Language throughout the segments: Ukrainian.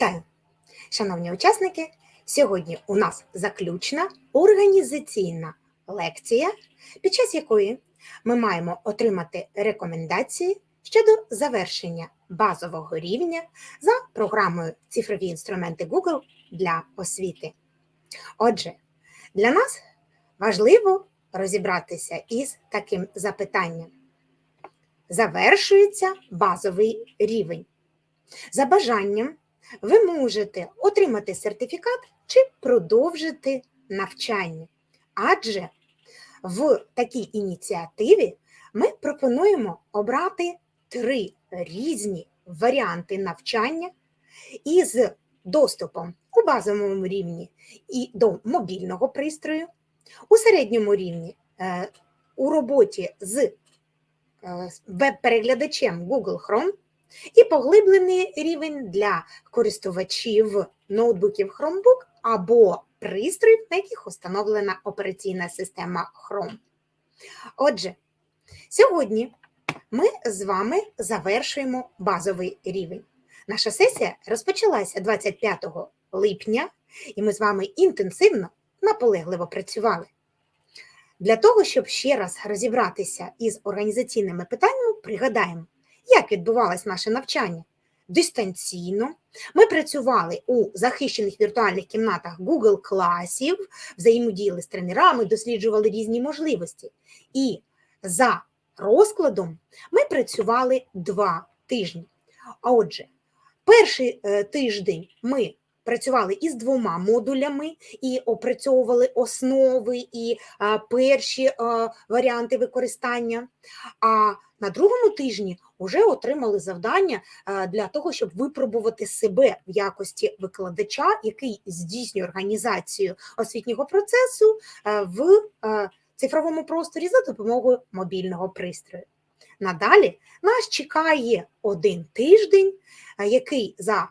Вітаю! Шановні учасники! Сьогодні у нас заключна організаційна лекція, під час якої ми маємо отримати рекомендації щодо завершення базового рівня за програмою Цифрові інструменти Google для освіти. Отже, для нас важливо розібратися із таким запитанням. Завершується базовий рівень. За бажанням ви можете отримати сертифікат чи продовжити навчання. Адже в такій ініціативі ми пропонуємо обрати три різні варіанти навчання із доступом у базовому рівні і до мобільного пристрою, у середньому рівні е, у роботі з е, веб-переглядачем Google Chrome і поглиблений рівень для користувачів ноутбуків Chromebook або пристроїв, на яких установлена операційна система Chrome. Отже, сьогодні ми з вами завершуємо базовий рівень. Наша сесія розпочалася 25 липня, і ми з вами інтенсивно, наполегливо працювали. Для того, щоб ще раз розібратися із організаційними питаннями, пригадаємо, як відбувалось наше навчання. Дистанційно ми працювали у захищених віртуальних кімнатах Google класів, взаємодіяли з тренерами, досліджували різні можливості. І за розкладом ми працювали два тижні. А отже, перший е, тиждень ми працювали із двома модулями і опрацьовували основи і а, перші а, варіанти використання. А на другому тижні вже отримали завдання а, для того, щоб випробувати себе в якості викладача, який здійснює організацію освітнього процесу а, в а, цифровому просторі за допомогою мобільного пристрою. Надалі нас чекає один тиждень, який за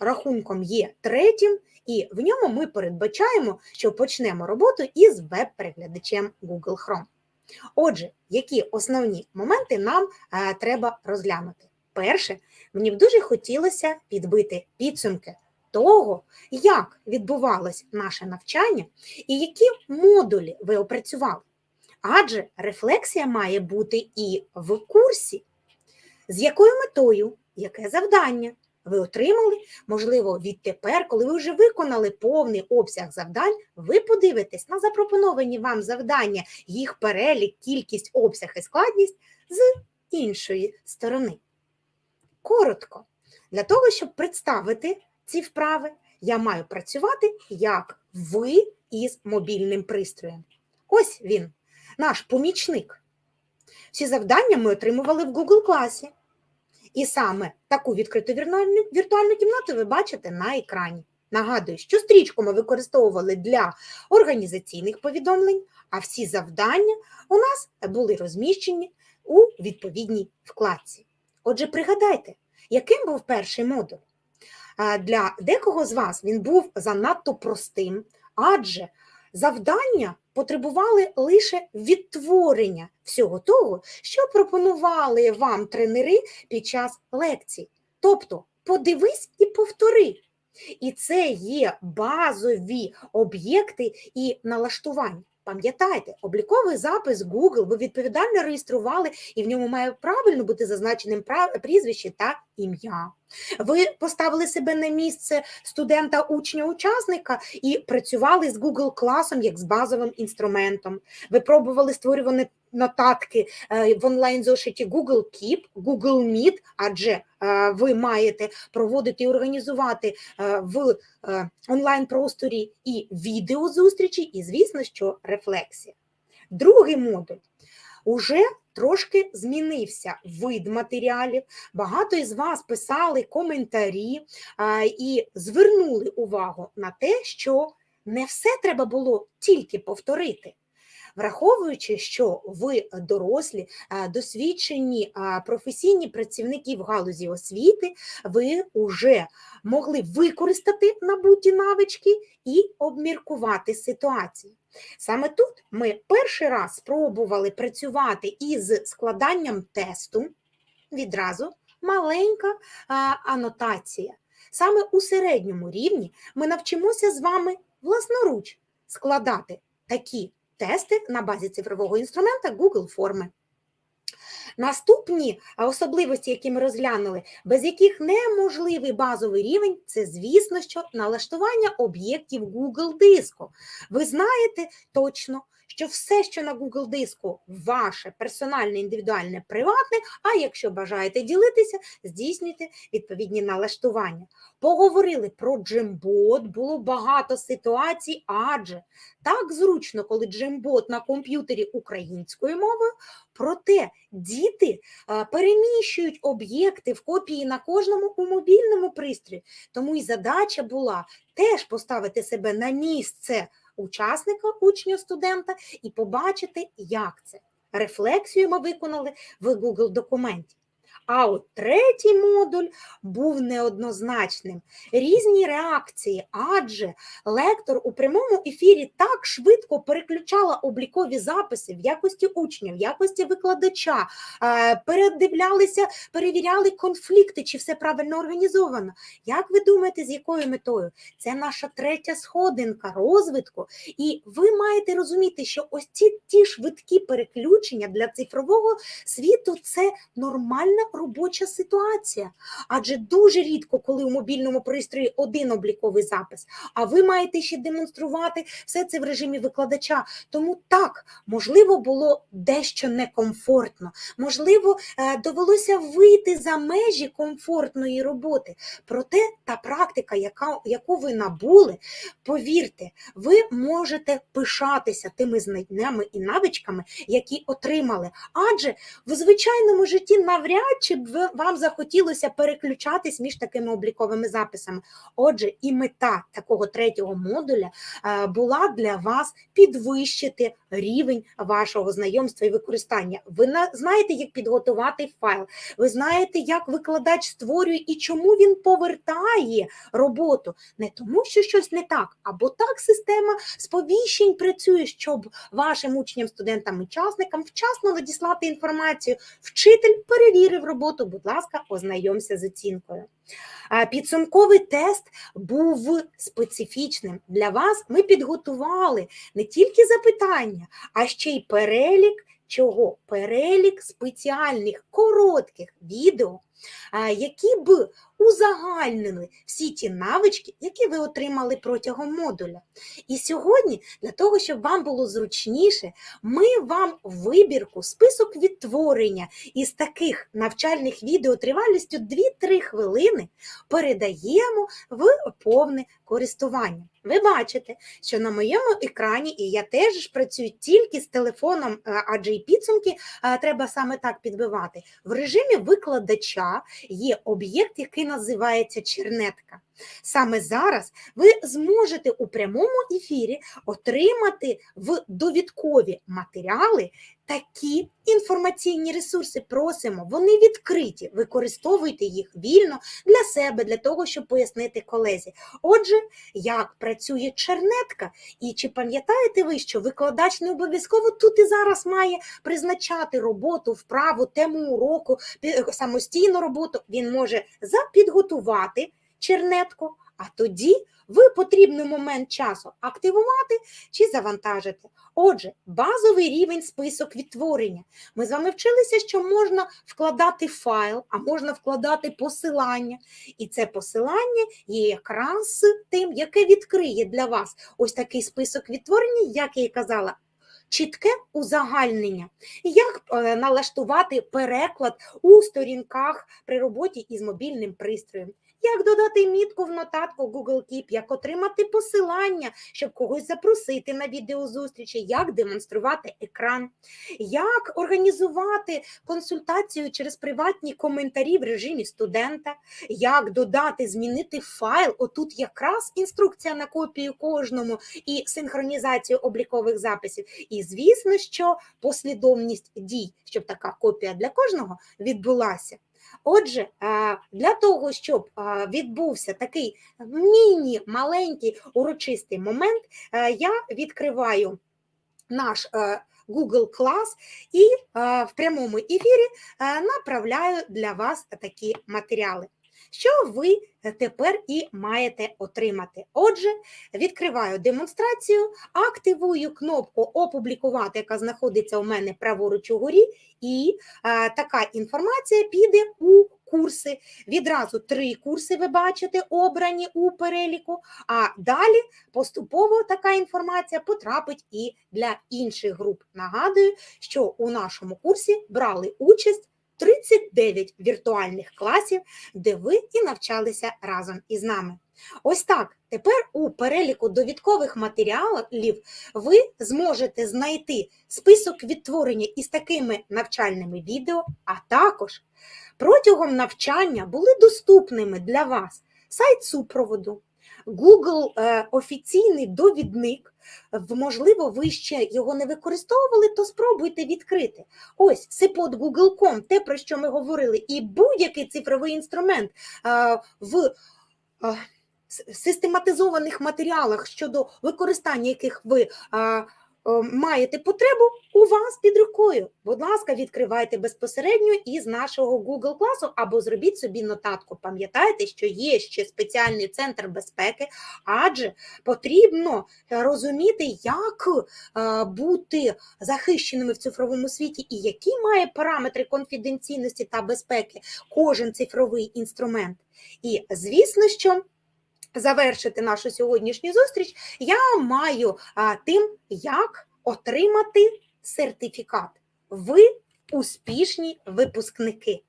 рахунком є третім, і в ньому ми передбачаємо, що почнемо роботу із веб-переглядачем Google Chrome. Отже, які основні моменти нам а, треба розглянути? Перше, мені б дуже хотілося підбити підсумки того, як відбувалось наше навчання і які модулі ви опрацювали. Адже рефлексія має бути і в курсі, з якою метою, яке завдання, ви отримали, можливо, відтепер, коли ви вже виконали повний обсяг завдань, ви подивитесь на запропоновані вам завдання, їх перелік, кількість, обсяг і складність з іншої сторони. Коротко, для того, щоб представити ці вправи, я маю працювати як ви із мобільним пристроєм. Ось він, наш помічник. Всі завдання ми отримували в Google класі. І саме таку відкриту віртуальну, віртуальну кімнату ви бачите на екрані. Нагадую, що стрічку ми використовували для організаційних повідомлень, а всі завдання у нас були розміщені у відповідній вкладці. Отже, пригадайте, яким був перший модуль? Для декого з вас він був занадто простим, адже завдання потребували лише відтворення всього того, що пропонували вам тренери під час лекцій. Тобто подивись і повтори. І це є базові об'єкти і налаштування. Пам'ятайте, обліковий запис Google ви відповідально реєстрували, і в ньому має правильно бути зазначеним прізвище та ім'я. Ви поставили себе на місце студента, учня, учасника і працювали з Google класом як з базовим інструментом. Ви пробували створювати нотатки е, в онлайн зошиті Google Keep, Google Meet, адже е, ви маєте проводити і організувати е, в онлайн просторі і відеозустрічі, і, звісно, що рефлексія. Другий модуль уже трошки змінився вид матеріалів. Багато із вас писали коментарі і звернули увагу на те, що не все треба було тільки повторити. Враховуючи, що ви дорослі, досвідчені професійні працівники в галузі освіти, ви вже могли використати набуті навички і обміркувати ситуацію. Саме тут ми перший раз спробували працювати із складанням тесту відразу маленька а, анотація. Саме у середньому рівні ми навчимося з вами власноруч складати такі тести на базі цифрового інструмента Google форми. Наступні особливості, які ми розглянули, без яких неможливий базовий рівень, це, звісно, що налаштування об'єктів Google диску. Ви знаєте точно, що все, що на Google диску, ваше персональне, індивідуальне, приватне, а якщо бажаєте ділитися, здійснюйте відповідні налаштування. Поговорили про джембот, було багато ситуацій, адже так зручно, коли джембот на комп'ютері українською мовою, проте діти переміщують об'єкти в копії на кожному у мобільному пристрої. Тому і задача була теж поставити себе на місце учасника, учня, студента і побачити, як це. Рефлексію ми виконали в Google документі. А от третій модуль був неоднозначним. Різні реакції, адже лектор у прямому ефірі так швидко переключала облікові записи в якості учня, в якості викладача, е, передивлялися, перевіряли конфлікти, чи все правильно організовано. Як ви думаєте, з якою метою? Це наша третя сходинка розвитку. І ви маєте розуміти, що ось ці ті швидкі переключення для цифрового світу це нормальна робоча ситуація. Адже дуже рідко, коли у мобільному пристрої один обліковий запис, а ви маєте ще демонструвати все це в режимі викладача. Тому так, можливо, було дещо некомфортно, можливо, е, довелося вийти за межі комфортної роботи. Проте та практика, яка, яку ви набули, повірте, ви можете пишатися тими знаннями і навичками, які отримали. Адже в звичайному житті навряд чи б вам захотілося переключатись між такими обліковими записами. Отже, і мета такого третього модуля е, була для вас підвищити рівень вашого знайомства і використання. Ви знаєте, як підготувати файл, ви знаєте, як викладач створює і чому він повертає роботу. Не тому, що щось не так, або так система сповіщень працює, щоб вашим учням, студентам, учасникам вчасно надіслати інформацію. Вчитель перевірив роботу, будь ласка, ознайомся з оцінкою. Підсумковий тест був специфічним. Для вас ми підготували не тільки запитання, а ще й перелік чого? Перелік спеціальних коротких відео, які б узагальнили всі ті навички, які ви отримали протягом модуля. І сьогодні, для того, щоб вам було зручніше, ми вам вибірку, список відтворення із таких навчальних відео тривалістю 2-3 хвилини передаємо в повне користування. Ви бачите, що на моєму екрані, і я теж працюю тільки з телефоном, е, адже і підсумки е, треба саме так підбивати. В режимі викладача є об'єкт, який називається чернетка. Саме зараз ви зможете у прямому ефірі отримати в довідкові матеріали такі інформаційні ресурси. Просимо, вони відкриті. Використовуйте їх вільно для себе, для того, щоб пояснити колезі. Отже, як працює чернетка, і чи пам'ятаєте ви, що викладач не обов'язково тут і зараз має призначати роботу, вправу, тему уроку, самостійну роботу. Він може запідготувати чернетку, а тоді в потрібний момент часу активувати чи завантажити. Отже, базовий рівень список відтворення. Ми з вами вчилися, що можна вкладати файл, а можна вкладати посилання. І це посилання є якраз тим, яке відкриє для вас ось такий список відтворення, як я і казала. Чітке узагальнення, як е, налаштувати переклад у сторінках при роботі із мобільним пристроєм, як додати мітку в нотатку Google Keep, як отримати посилання, щоб когось запросити на відеозустрічі, як демонструвати екран, як організувати консультацію через приватні коментарі в режимі студента, як додати, змінити файл. Отут якраз інструкція на копію кожному і синхронізацію облікових записів. І звісно, що послідовність дій, щоб така копія для кожного відбулася. Отже, для того, щоб відбувся такий міні-маленький урочистий момент, е, я відкриваю наш е, Google Class і е, в прямому ефірі направляю для вас такі матеріали. Що ви тепер і маєте отримати. Отже, відкриваю демонстрацію, активую кнопку Опублікувати, яка знаходиться у мене праворуч угорі, і е, така інформація піде у курси. Відразу три курси ви бачите обрані у переліку, а далі поступово така інформація потрапить і для інших груп. Нагадую, що у нашому курсі брали участь 39 віртуальних класів, де ви і навчалися разом із нами. Ось так. Тепер у переліку довідкових матеріалів ви зможете знайти список відтворення із такими навчальними відео, а також протягом навчання були доступними для вас сайт супроводу, Google е, офіційний довідник. Можливо, ви ще його не використовували, то спробуйте відкрити. Ось сипот Google.com, те, про що ми говорили, і будь-який цифровий інструмент в систематизованих матеріалах щодо використання яких ви маєте потребу, у вас під рукою. Будь ласка, відкривайте безпосередньо із нашого Google класу або зробіть собі нотатку. Пам'ятайте, що є ще спеціальний центр безпеки, адже потрібно розуміти, як е, бути захищеними в цифровому світі і які має параметри конфіденційності та безпеки кожен цифровий інструмент. І звісно, що завершити нашу сьогоднішню зустріч я маю тим, як отримати сертифікат. Ви успішні випускники.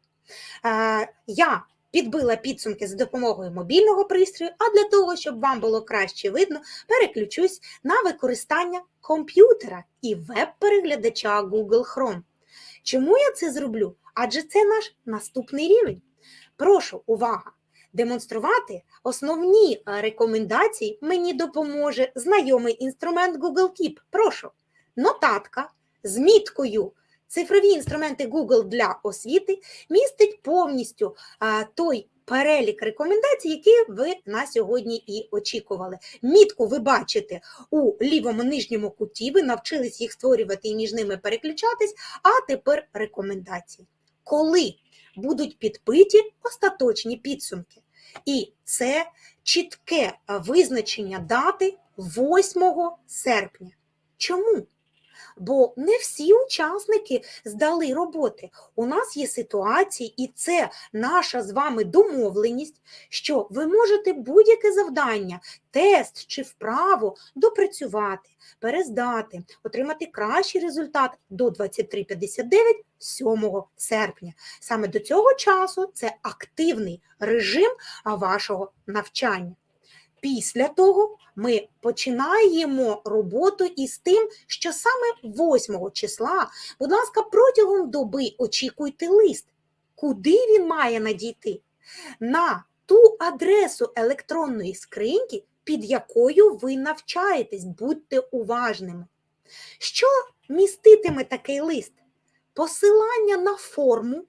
Я підбила підсумки за допомогою мобільного пристрою, а для того, щоб вам було краще видно, переключусь на використання комп'ютера і веб-переглядача Google Chrome. Чому я це зроблю? Адже це наш наступний рівень. Прошу, увага! Демонструвати основні е, рекомендації мені допоможе знайомий інструмент Google Keep. Прошу, нотатка з міткою цифрові інструменти Google для освіти містить повністю а, той перелік рекомендацій, які ви на сьогодні і очікували. Мітку ви бачите у лівому нижньому куті, ви навчились їх створювати і між ними переключатись, а тепер рекомендації. Коли будуть підпиті остаточні підсумки. І це чітке визначення дати 8 серпня. Чому? Бо не всі учасники здали роботи. У нас є ситуації, і це наша з вами домовленість, що ви можете будь-яке завдання, тест чи вправу допрацювати, перездати, отримати кращий результат до 23.59 7 серпня. Саме до цього часу це активний режим вашого навчання. Після того ми починаємо роботу із тим, що саме 8 числа, будь ласка, протягом доби очікуйте лист. Куди він має надійти? На ту адресу електронної скриньки, під якою ви навчаєтесь, будьте уважними. Що міститиме такий лист? Посилання на форму,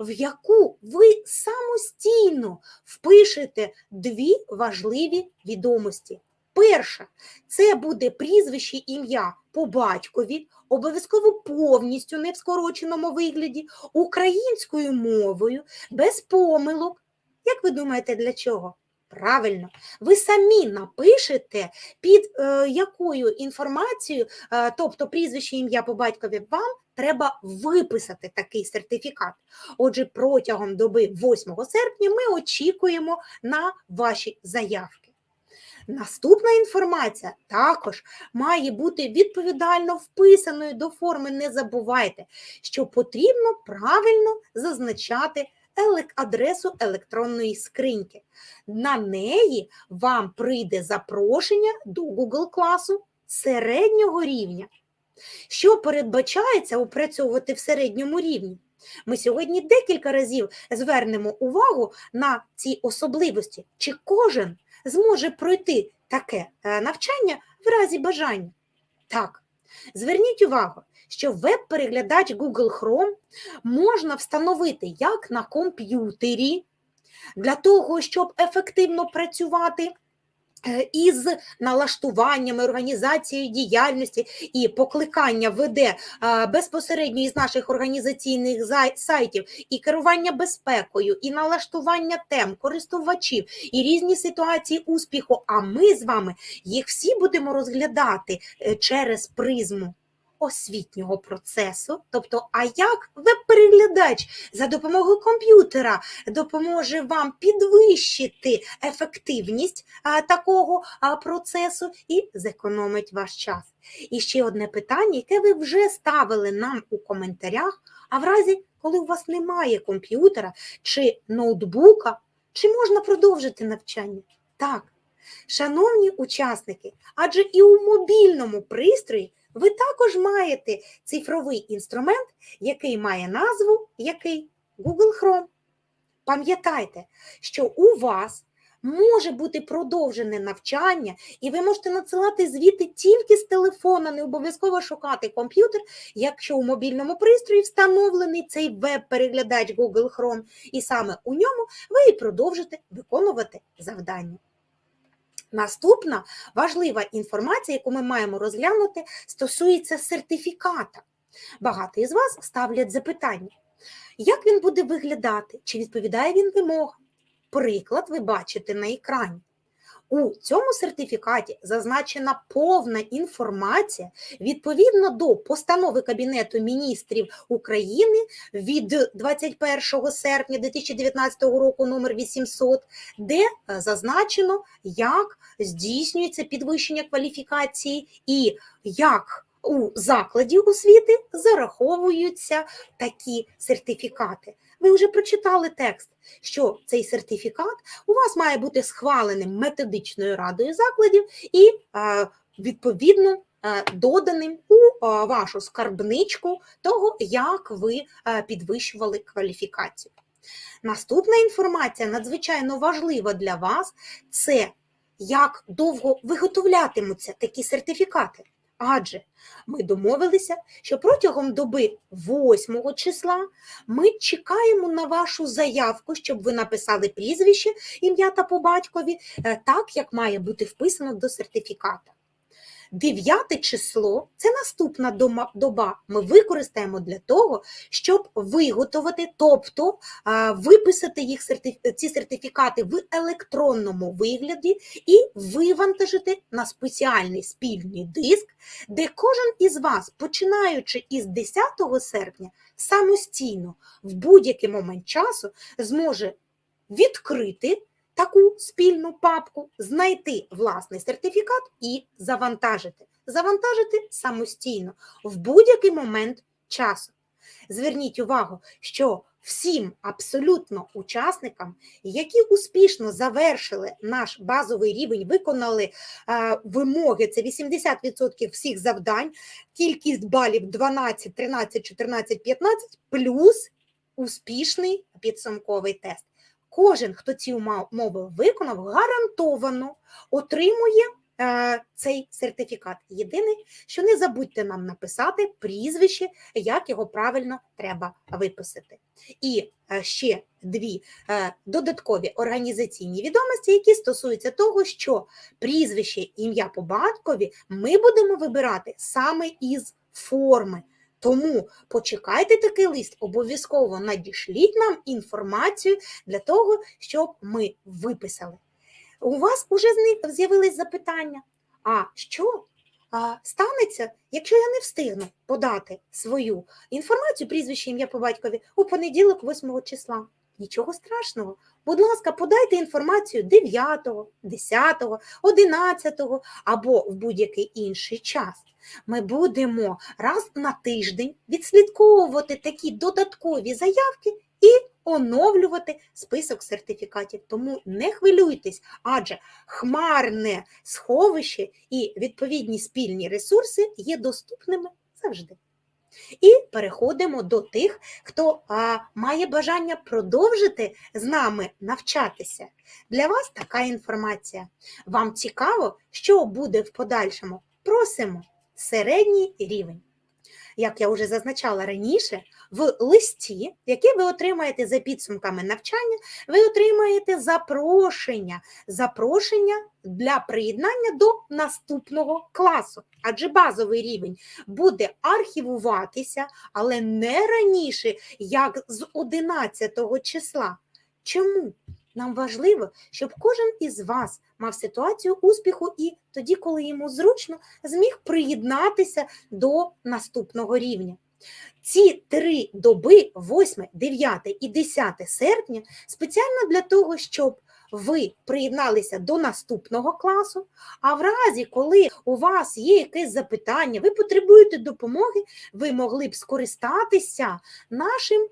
в яку ви самостійно впишете дві важливі відомості. Перша це буде прізвище ім'я по батькові, обов'язково повністю не в скороченому вигляді, українською мовою, без помилок. Як ви думаєте, для чого? Правильно, ви самі напишете, під е, якою інформацією, е, тобто прізвище ім'я по батькові, вам треба виписати такий сертифікат. Отже, протягом доби 8 серпня ми очікуємо на ваші заявки. Наступна інформація також має бути відповідально вписаною до форми. Не забувайте, що потрібно правильно зазначати адресу електронної скриньки. На неї вам прийде запрошення до Google класу середнього рівня. Що передбачається опрацьовувати в середньому рівні? Ми сьогодні декілька разів звернемо увагу на ці особливості, чи кожен зможе пройти таке е, навчання в разі бажання. Так, зверніть увагу, що веб-переглядач Google Chrome можна встановити як на комп'ютері для того, щоб ефективно працювати із налаштуваннями, організацією діяльності і покликання веде е, безпосередньо із наших організаційних сайтів, і керування безпекою, і налаштування тем, користувачів, і різні ситуації успіху. А ми з вами їх всі будемо розглядати е, через призму освітнього процесу. Тобто, а як веб-переглядач за допомогою комп'ютера допоможе вам підвищити ефективність такого процесу і зекономить ваш час. І ще одне питання, яке ви вже ставили нам у коментарях. А в разі, коли у вас немає комп'ютера чи ноутбука, чи можна продовжити навчання? Так, шановні учасники, адже і у мобільному пристрої ви також маєте цифровий інструмент, який має назву який? Google Chrome. Пам'ятайте, що у вас може бути продовжене навчання, і ви можете надсилати звіти тільки з телефона, не обов'язково шукати комп'ютер, якщо у мобільному пристрої встановлений цей веб-переглядач Google Chrome, і саме у ньому ви і продовжите виконувати завдання. Наступна важлива інформація, яку ми маємо розглянути, стосується сертифіката. Багато із вас ставлять запитання, як він буде виглядати, чи відповідає він вимогам. Приклад ви бачите на екрані. У цьому сертифікаті зазначена повна інформація відповідно до постанови Кабінету міністрів України від 21 серпня 2019 року номер 800, де е, зазначено, як здійснюється підвищення кваліфікації і як у закладі освіти зараховуються такі сертифікати. Ви вже прочитали текст, що цей сертифікат у вас має бути схваленим методичною радою закладів і відповідно доданим у вашу скарбничку того, як ви підвищували кваліфікацію. Наступна інформація надзвичайно важлива для вас це як довго виготовлятимуться такі сертифікати. Адже ми домовилися, що протягом доби 8 числа ми чекаємо на вашу заявку, щоб ви написали прізвище, ім'я та по батькові, е, так як має бути вписано до сертифіката. 9 число це наступна доба. Ми використаємо для того, щоб виготовити, тобто виписати їх ці сертифікати в електронному вигляді і вивантажити на спеціальний спільний диск, де кожен із вас, починаючи із 10 серпня, самостійно в будь-який момент часу зможе відкрити таку спільну папку, знайти власний сертифікат і завантажити. Завантажити самостійно в будь-який момент часу. Зверніть увагу, що всім абсолютно учасникам, які успішно завершили наш базовий рівень, виконали е, вимоги, це 80% всіх завдань, кількість балів 12, 13, 14, 15, плюс успішний підсумковий тест. Кожен, хто ці умови виконав, гарантовано отримує е, цей сертифікат. Єдине, що не забудьте нам написати прізвище, як його правильно треба виписати. І е, ще дві е, додаткові організаційні відомості, які стосуються того, що прізвище, ім'я по батькові ми будемо вибирати саме із форми. Тому почекайте такий лист, обов'язково надішліть нам інформацію для того, щоб ми виписали. У вас зни- з'явились запитання. А що станеться, якщо я не встигну подати свою інформацію, прізвище ім'я по батькові у понеділок, 8 числа? Нічого страшного. Будь ласка, подайте інформацію 9, 10, 11 або в будь-який інший час. Ми будемо раз на тиждень відслідковувати такі додаткові заявки і оновлювати список сертифікатів. Тому не хвилюйтесь, адже хмарне сховище і відповідні спільні ресурси є доступними завжди. І переходимо до тих, хто а, має бажання продовжити з нами навчатися. Для вас така інформація. Вам цікаво, що буде в подальшому? Просимо середній рівень. Як я вже зазначала раніше, в листі, який ви отримаєте за підсумками навчання, ви отримаєте запрошення, запрошення для приєднання до наступного класу. Адже базовий рівень буде архівуватися, але не раніше, як з 11 числа. Чому? Нам важливо, щоб кожен із вас мав ситуацію успіху і тоді, коли йому зручно, зміг приєднатися до наступного рівня. Ці три доби, 8, 9 і 10 серпня, спеціально для того, щоб ви приєдналися до наступного класу, а в разі, коли у вас є якесь запитання, ви потребуєте допомоги, ви могли б скористатися нашим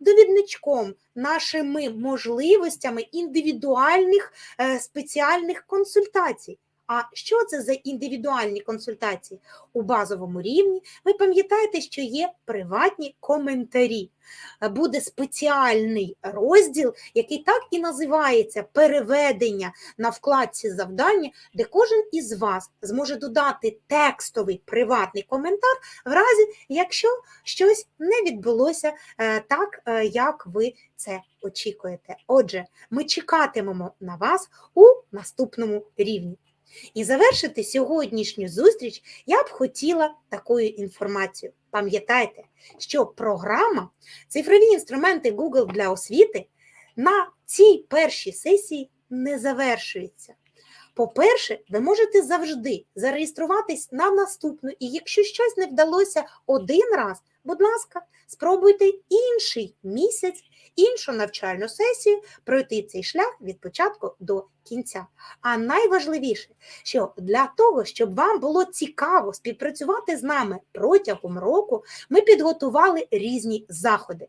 довідничком, нашими можливостями індивідуальних е, спеціальних консультацій. А що це за індивідуальні консультації? У базовому рівні ви пам'ятаєте, що є приватні коментарі. Буде спеціальний розділ, який так і називається переведення на вкладці завдання, де кожен із вас зможе додати текстовий приватний коментар в разі, якщо щось не відбулося е, так, е, як ви це очікуєте. Отже, ми чекатимемо на вас у наступному рівні. І завершити сьогоднішню зустріч я б хотіла такою інформацією. Пам'ятайте, що програма цифрові інструменти Google для освіти на цій першій сесії не завершується. По-перше, ви можете завжди зареєструватись на наступну, і якщо щось не вдалося один раз, будь ласка, спробуйте інший місяць, іншу навчальну сесію пройти цей шлях від початку до кінця. А найважливіше, що для того, щоб вам було цікаво співпрацювати з нами протягом року, ми підготували різні заходи.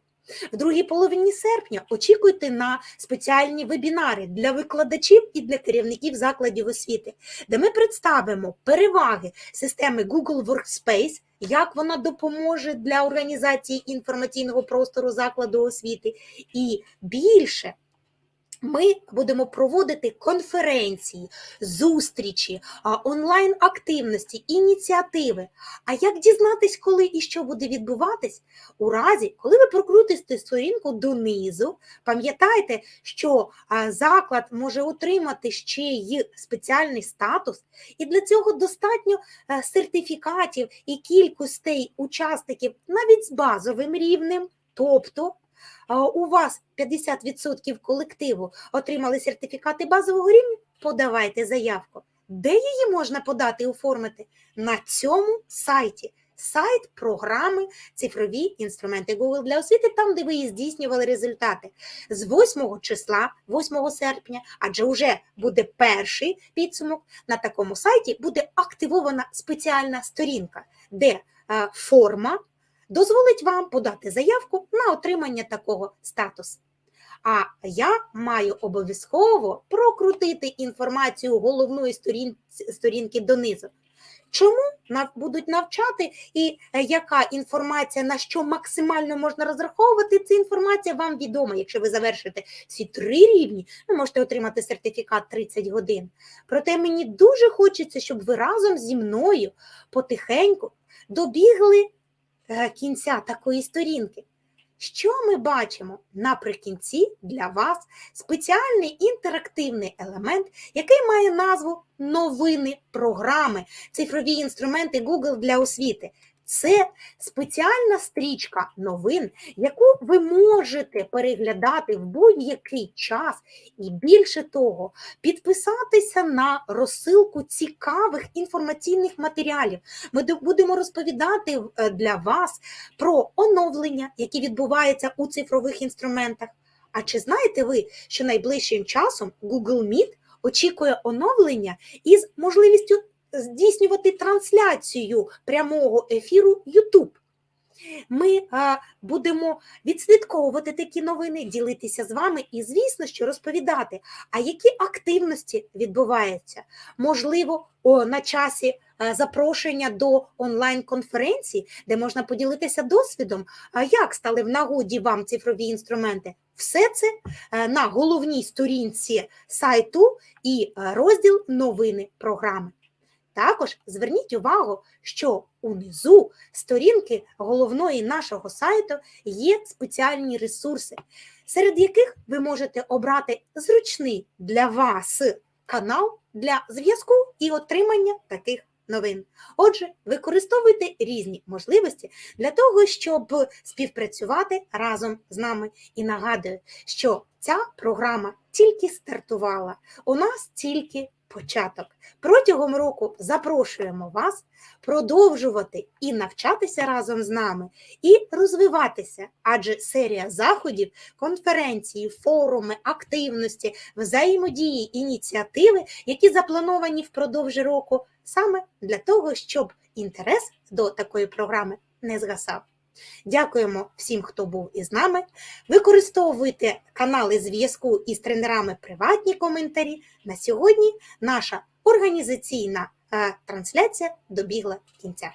В другій половині серпня очікуйте на спеціальні вебінари для викладачів і для керівників закладів освіти, де ми представимо переваги системи Google Workspace, як вона допоможе для організації інформаційного простору закладу освіти, і більше. Ми будемо проводити конференції, зустрічі, онлайн-активності, ініціативи. А як дізнатись, коли і що буде відбуватись? У разі, коли ви прокрутите сторінку донизу, пам'ятайте, що заклад може отримати ще й спеціальний статус, і для цього достатньо е, сертифікатів і кількостей учасників навіть з базовим рівнем. Тобто у вас 50% колективу отримали сертифікати базового рівня, подавайте заявку. Де її можна подати і оформити? На цьому сайті. Сайт програми цифрові інструменти Google для освіти, там, де ви і здійснювали результати. З 8 числа, 8 серпня, адже вже буде перший підсумок, на такому сайті буде активована спеціальна сторінка, де е, форма дозволить вам подати заявку на отримання такого статусу. А я маю обов'язково прокрутити інформацію головної сторін, сторінки донизу. Чому нас будуть навчати, і е, яка інформація, на що максимально можна розраховувати, ця інформація вам відома. Якщо ви завершите всі три рівні, ви можете отримати сертифікат 30 годин. Проте мені дуже хочеться, щоб ви разом зі мною потихеньку добігли кінця такої сторінки. Що ми бачимо наприкінці для вас спеціальний інтерактивний елемент, який має назву новини програми, цифрові інструменти Google для освіти. Це спеціальна стрічка новин, яку ви можете переглядати в будь-який час, і більше того, підписатися на розсилку цікавих інформаційних матеріалів. Ми будемо розповідати е, для вас про оновлення, які відбуваються у цифрових інструментах. А чи знаєте ви, що найближчим часом Google Meet очікує оновлення із можливістю здійснювати трансляцію прямого ефіру YouTube? Ми а, будемо відслідковувати такі новини, ділитися з вами і, звісно, що розповідати, а які активності відбуваються. Можливо, о, на часі запрошення до онлайн-конференції, де можна поділитися досвідом, як стали в нагоді вам цифрові інструменти. Все це е, на головній сторінці сайту і е, розділ новини програми. Також зверніть увагу, що унизу сторінки головної нашого сайту є спеціальні ресурси, серед яких ви можете обрати зручний для вас канал для зв'язку і отримання таких новин. Отже, використовуйте різні можливості для того, щоб співпрацювати разом з нами. І нагадую, що ця програма тільки стартувала, у нас тільки початок. Протягом року запрошуємо вас продовжувати і навчатися разом з нами, і розвиватися, адже серія заходів, конференції, форуми, активності, взаємодії, ініціативи, які заплановані впродовж року, саме для того, щоб інтерес до такої програми не згасав. Дякуємо всім, хто був із нами. Використовуйте канали зв'язку із тренерами приватні коментарі. На сьогодні наша організаційна е, трансляція добігла кінця.